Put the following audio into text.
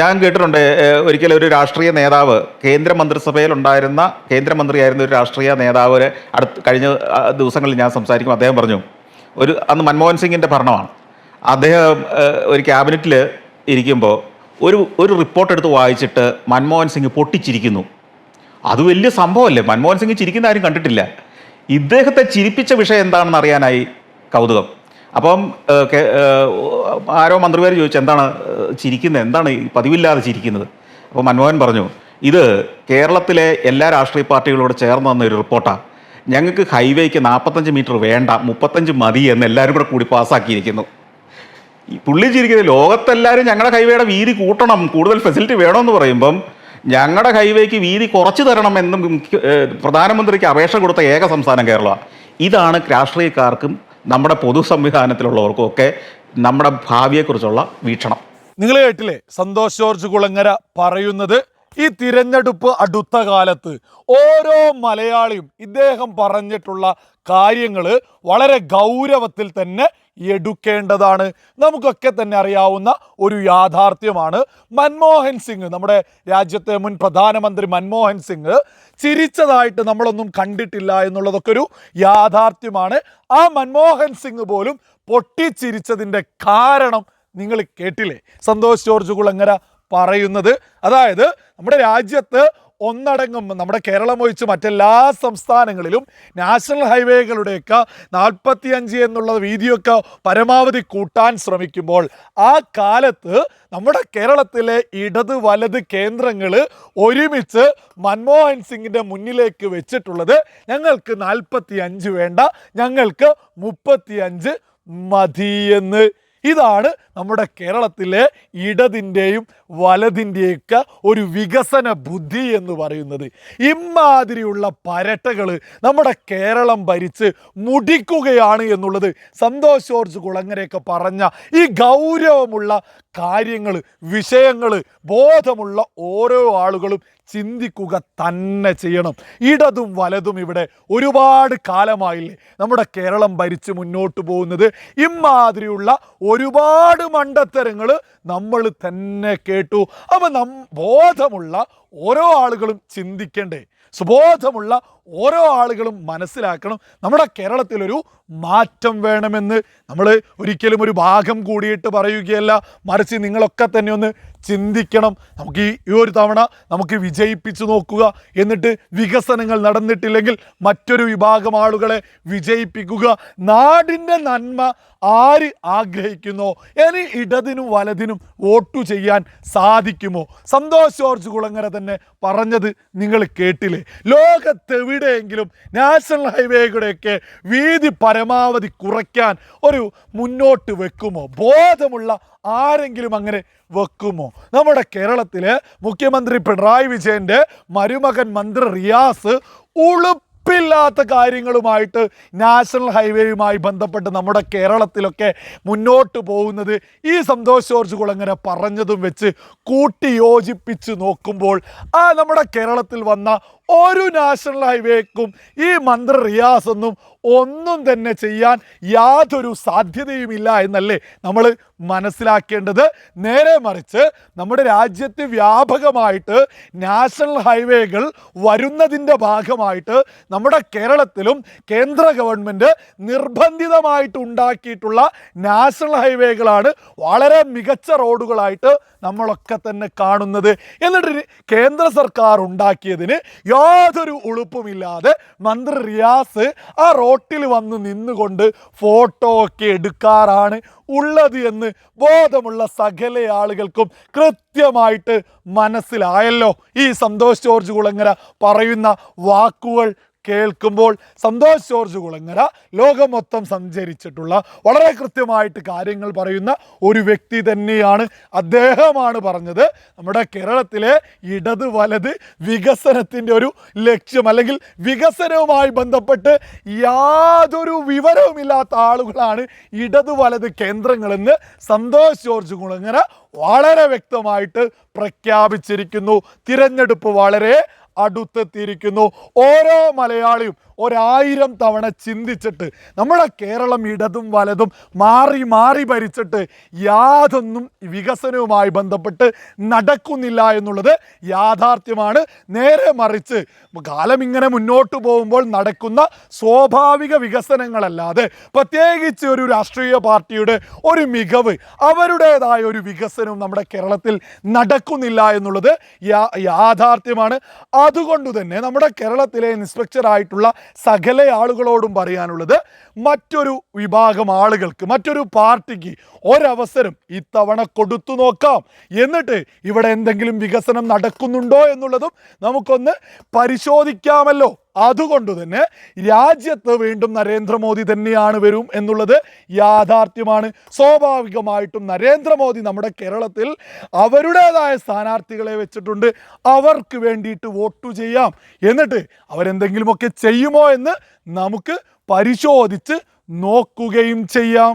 ഞാൻ കേട്ടിട്ടുണ്ട് ഒരിക്കലും ഒരു രാഷ്ട്രീയ നേതാവ് കേന്ദ്രമന്ത്രിസഭയിൽ ഉണ്ടായിരുന്ന കേന്ദ്രമന്ത്രിയായിരുന്ന ഒരു രാഷ്ട്രീയ നേതാവ് അടുത്ത് കഴിഞ്ഞ ദിവസങ്ങളിൽ ഞാൻ സംസാരിക്കും അദ്ദേഹം പറഞ്ഞു ഒരു അന്ന് മൻമോഹൻ സിംഗിന്റെ ഭരണമാണ്. അദ്ദേഹം ഒരു ക്യാബിനറ്റിൽ ഇരിക്കുമ്പോൾ ഒരു ഒരു റിപ്പോർട്ട് എടുത്ത് വായിച്ചിട്ട് മൻമോഹൻ സിംഗ് പൊട്ടിച്ചിരിക്കുന്നു. അത് വലിയ സംഭവമല്ലേ? മൻമോഹൻ സിംഗ് ചിരിക്കുന്ന ആരും കണ്ടിട്ടില്ല. ഇദ്ദേഹത്തെ ചിരിപ്പിച്ച വിഷയം എന്താണെന്ന് അറിയാനായി കൗതുകം. അപ്പം ആരോ മന്ത്രിമാർ ചോദിച്ചു എന്താണ് ചിരിക്കുന്നത്? എന്താണ് പതിവില്ലാതെ ചിരിക്കുന്നത്? അപ്പോൾ മൻമോഹൻ പറഞ്ഞു ഇത് കേരളത്തിലെ എല്ലാ രാഷ്ട്രീയ പാർട്ടികളോട് ചേർന്ന് തന്ന ഒരു റിപ്പോർട്ടാണ് ഞങ്ങൾക്ക് ഹൈവേക്ക് നാൽപ്പത്തഞ്ച് മീറ്റർ വേണ്ട മുപ്പത്തഞ്ച് മതി എന്ന് എല്ലാവരും കൂടെ കൂടി പാസ്സാക്കിയിരിക്കുന്നു. പുള്ളി ചിരിക്കുന്നത് ലോകത്തെല്ലാവരും ഞങ്ങളുടെ ഹൈവേയുടെ വീതി കൂട്ടണം കൂടുതൽ ഫെസിലിറ്റി വേണമെന്ന് പറയുമ്പം ഞങ്ങളുടെ ഹൈവേക്ക് വീതി കുറച്ച് തരണമെന്നും എന്ന് പ്രധാനമന്ത്രിക്ക് അപേക്ഷ കൊടുത്ത ഏക സംസ്ഥാനം കേരളമാണ് ഇതാണ് രാഷ്ട്രീയക്കാർക്കും നമ്മുടെ പൊതു സംവിധാനത്തിലുള്ളവർക്കുമൊക്കെ നമ്മുടെ ഭാവിയെക്കുറിച്ചുള്ള വീക്ഷണം. നിങ്ങൾ കേട്ടില്ലേ? സന്തോഷ് ജോർജ് കുളങ്ങര പറയുന്നത് ഈ തിരഞ്ഞെടുപ്പ് അടുത്ത കാലത്ത് ഓരോ മലയാളിയും ഇദ്ദേഹം പറഞ്ഞിട്ടുള്ള കാര്യങ്ങൾ വളരെ ഗൗരവത്തിൽ തന്നെ എടുക്കേണ്ടതാണ്. നമുക്കൊക്കെ തന്നെ അറിയാവുന്ന ഒരു യാഥാർത്ഥ്യമാണ്. മൻമോഹൻ സിംഗ് നമ്മുടെ രാജ്യത്തെ മുൻ പ്രധാനമന്ത്രി മൻമോഹൻ സിംഗ് ചിരിച്ചതായിട്ട് നമ്മളൊന്നും കണ്ടിട്ടില്ല എന്നുള്ളതൊക്കെ ഒരു യാഥാർത്ഥ്യമാണ്. ആ മൻമോഹൻ സിംഗ് പോലും പൊട്ടിച്ചിരിച്ചതിന്റെ കാരണം നിങ്ങൾ കേട്ടില്ലേ? സന്തോഷ് ജോർജ് കുളങ്ങര പറയുന്നത്. അതായത് നമ്മുടെ രാജ്യത്ത് ഒന്നടങ്കം നമ്മുടെ കേരളം ഒഴിച്ച് മറ്റെല്ലാ സംസ്ഥാനങ്ങളിലും നാഷണൽ ഹൈവേകളുടെയൊക്കെ നാൽപ്പത്തിയഞ്ച് എന്നുള്ള വീതിയൊക്കെ പരമാവധി കൂട്ടാൻ ശ്രമിക്കുമ്പോൾ ആ കാലത്ത് നമ്മുടെ കേരളത്തിലെ ഇടത് വലത് കേന്ദ്രങ്ങൾ ഒരുമിച്ച് മൻമോഹൻ സിംഗിന്റെ മുന്നിലേക്ക് വെച്ചിട്ടുള്ളത് ഞങ്ങൾക്ക് നാൽപ്പത്തി അഞ്ച് വേണ്ട ഞങ്ങൾക്ക് മുപ്പത്തി അഞ്ച് മതിയെന്ന് ഇതാണ് നമ്മുടെ കേരളത്തിലെ ഇടതിന്റെയും വലതിന്റെയൊക്കെ ഒരു വികസന ബുദ്ധി എന്ന് പറയുന്നത്. ഇമാതിരിയുള്ള പരട്ടകൾ നമ്മുടെ കേരളം ഭരിച്ച് മുടിക്കുകയാണ് എന്നുള്ളത് സന്തോഷ് ജോർജ് കുളങ്ങരയൊക്കെ പറഞ്ഞ ഈ ഗൗരവമുള്ള കാര്യങ്ങൾ വിഷയങ്ങൾ ബോധമുള്ള ഓരോ ആളുകളും ചിന്തിക്കുക തന്നെ ചെയ്യണം. ഇടതും വലതും ഇവിടെ ഒരുപാട് കാലമായില്ലേ? നമ്മുടെ കേരളം ഭരിച്ച് മുന്നോട്ട് പോകുന്നത്. ഇമാതിരിയുള്ള ഒരുപാട് മണ്ടത്തരങ്ങൾ നമ്മൾ തന്നെ കേട്ടു. അപ്പം നം ബോധമുള്ള ഓരോ ആളുകളും ചിന്തിക്കണ്ടേ? സുബോധമുള്ള ഓരോ ആളുകളും മനസ്സിലാക്കണം. നമ്മുടെ കേരളത്തിലൊരു മാറ്റം വേണമെന്ന്. നമ്മൾ ഒരിക്കലും ഒരു ഭാഗം കൂടിയിട്ട് പറയുകയല്ല. മറിച്ച് നിങ്ങളൊക്കെ തന്നെ ഒന്ന് ചിന്തിക്കണം. നമുക്ക് ഈ ഒരു തവണ നമുക്ക് വിജയിപ്പിച്ചു നോക്കുക എന്നിട്ട് വികസനങ്ങൾ നടന്നിട്ടില്ലെങ്കിൽ മറ്റൊരു വിഭാഗം ആളുകളെ വിജയിപ്പിക്കുക. നാടിന്റെ നന്മ ആര് ആഗ്രഹിക്കുന്നോ? ഇനി ഇടതിനും വലതിനും വോട്ടു ചെയ്യാൻ സാധിക്കുമോ? സന്തോഷ് ജോർജ് കുളങ്ങര തന്നെ പറഞ്ഞത് നിങ്ങൾ കേട്ടില്ലേ? ലോകത്തെവിടെയെങ്കിലും നാഷണൽ ഹൈവേയുടെയൊക്കെ വീതി പരമാവധി കുറയ്ക്കാൻ ഒരു മുന്നോട്ട് വെക്കുമോ? ബോധമുള്ള ആരെങ്കിലും അങ്ങനെ വെക്കുമോ? നമ്മുടെ കേരളത്തിലെ മുഖ്യമന്ത്രി പിണറായി വിജയന്റെ മരുമകൻ മന്ത്രി റിയാസ് ഉളുപ്പില്ലാത്ത കാര്യങ്ങളുമായിട്ട് നാഷണൽ ഹൈവേയുമായി ബന്ധപ്പെട്ട് നമ്മുടെ കേരളത്തിലൊക്കെ മുന്നോട്ട് പോകുന്നത് ഈ സന്തോഷ് ജോർജ് കുളങ്ങര പറഞ്ഞതും വെച്ച് കൂട്ടി യോജിപ്പിച്ച് നോക്കുമ്പോൾ ആ നമ്മുടെ കേരളത്തിൽ വന്ന ഒരു നാഷണൽ ഹൈവേക്കും ഈ മന്ത്രി റിയാസ് ഒന്നും ഒന്നും തന്നെ ചെയ്യാൻ യാതൊരു സാധ്യതയുമില്ല എന്നല്ലേ നമ്മൾ മനസ്സിലാക്കേണ്ടത്. നേരെ മറിച്ച് നമ്മുടെ രാജ്യത്ത് വ്യാപകമായിട്ട് നാഷണൽ ഹൈവേകൾ വരുന്നതിന്റെ ഭാഗമായിട്ട് നമ്മുടെ കേരളത്തിലും കേന്ദ്ര ഗവൺമെന്റ് നിർബന്ധിതമായിട്ട് ഉണ്ടാക്കിയിട്ടുള്ള നാഷണൽ ഹൈവേകളാണ് വളരെ മികച്ച റോഡുകളായിട്ട് നമ്മളൊക്കെ തന്നെ കാണുന്നത്. എന്നിട്ട് കേന്ദ്ര സർക്കാർ ഉണ്ടാക്കിയതിന് യാതൊരു ഉളുപ്പുമില്ലാതെ മന്ത്രി റിയാസ് ആ റോട്ടിൽ വന്ന് നിന്നുകൊണ്ട് ഫോട്ടോ ഒക്കെ എടുക്കാറാണ് ഉള്ളത് എന്ന് ബോധമുള്ള സകല ആളുകൾക്കും കൃത്യമായിട്ട് മനസ്സിലായല്ലോ. ഈ സന്തോഷ് ജോർജ് കുളങ്ങര പറയുന്ന വാക്കുകൾ കേൾക്കുമ്പോൾ സന്തോഷ് ജോർജ് കുളങ്ങര ലോകം മൊത്തം സഞ്ചരിച്ചിട്ടുള്ള വളരെ കൃത്യമായിട്ട് കാര്യങ്ങൾ പറയുന്ന ഒരു വ്യക്തി തന്നെയാണ് അദ്ദേഹമാണ് പറഞ്ഞത്. നമ്മുടെ കേരളത്തിലെ ഇടത് വലത് വികസനത്തിന്റെ ഒരു ലക്ഷ്യം അല്ലെങ്കിൽ വികസനവുമായി ബന്ധപ്പെട്ട് യാതൊരു വിവരവുമില്ലാത്ത ആളുകളാണ് ഇടത് വലത് കേന്ദ്രങ്ങളെന്ന് സന്തോഷ് ജോർജ് കുളങ്ങര വളരെ വ്യക്തമായിട്ട് പ്രഖ്യാപിച്ചിരിക്കുന്നു. തിരഞ്ഞെടുപ്പ് വളരെ അടുത്തെത്തിയിരിക്കുന്നു. ഓരോ മലയാളിയും ഒരായിരം തവണ ചിന്തിച്ചിട്ട് നമ്മുടെ കേരളം ഇടതും വലതും മാറി മാറി ഭരിച്ചിട്ട് യാതൊന്നും വികസനവുമായി ബന്ധപ്പെട്ട് നടക്കുന്നില്ല എന്നുള്ളത് യാഥാർത്ഥ്യമാണ്. നേരെ മറിച്ച് കാലം ഇങ്ങനെ മുന്നോട്ട് പോകുമ്പോൾ നടക്കുന്ന സ്വാഭാവിക വികസനങ്ങളല്ലാതെ പ്രത്യേകിച്ച് ഒരു രാഷ്ട്രീയ പാർട്ടിയുടെ ഒരു മികവ് അവരുടേതായ ഒരു വികസനവും നമ്മുടെ കേരളത്തിൽ നടക്കുന്നില്ല എന്നുള്ളത് യാഥാർത്ഥ്യമാണ്. അതുകൊണ്ട് തന്നെ നമ്മുടെ കേരളത്തിലെ നിഷ്പക്ഷരായിട്ടുള്ള സകല ആളുകളോടും പറയാനുള്ളത് മറ്റൊരു വിഭാഗം ആളുകൾക്ക് മറ്റൊരു പാർട്ടിക്ക് ഒരവസരം ഇത്തവണ കൊടുത്തു നോക്കാം. എന്നിട്ട് ഇവിടെ എന്തെങ്കിലും വികസനം നടക്കുന്നുണ്ടോ എന്നുള്ളതും നമുക്കൊന്ന് പരിശോധിക്കാമല്ലോ. അതുകൊണ്ട് തന്നെ രാജ്യത്ത് വീണ്ടും നരേന്ദ്രമോദി തന്നെയാണ് വരും എന്നുള്ളത് യാഥാർത്ഥ്യമാണ്. സ്വാഭാവികമായിട്ടും നരേന്ദ്രമോദി നമ്മുടെ കേരളത്തിൽ അവരുടേതായ സ്ഥാനാർത്ഥികളെ വെച്ചിട്ടുണ്ട്. അവർക്ക് വേണ്ടിയിട്ട് വോട്ട് ചെയ്യാം. എന്നിട്ട് അവരെന്തെങ്കിലുമൊക്കെ ചെയ്യുമോ എന്ന് നമുക്ക് പരിശോധിച്ച് നോക്കുകയും ചെയ്യാം.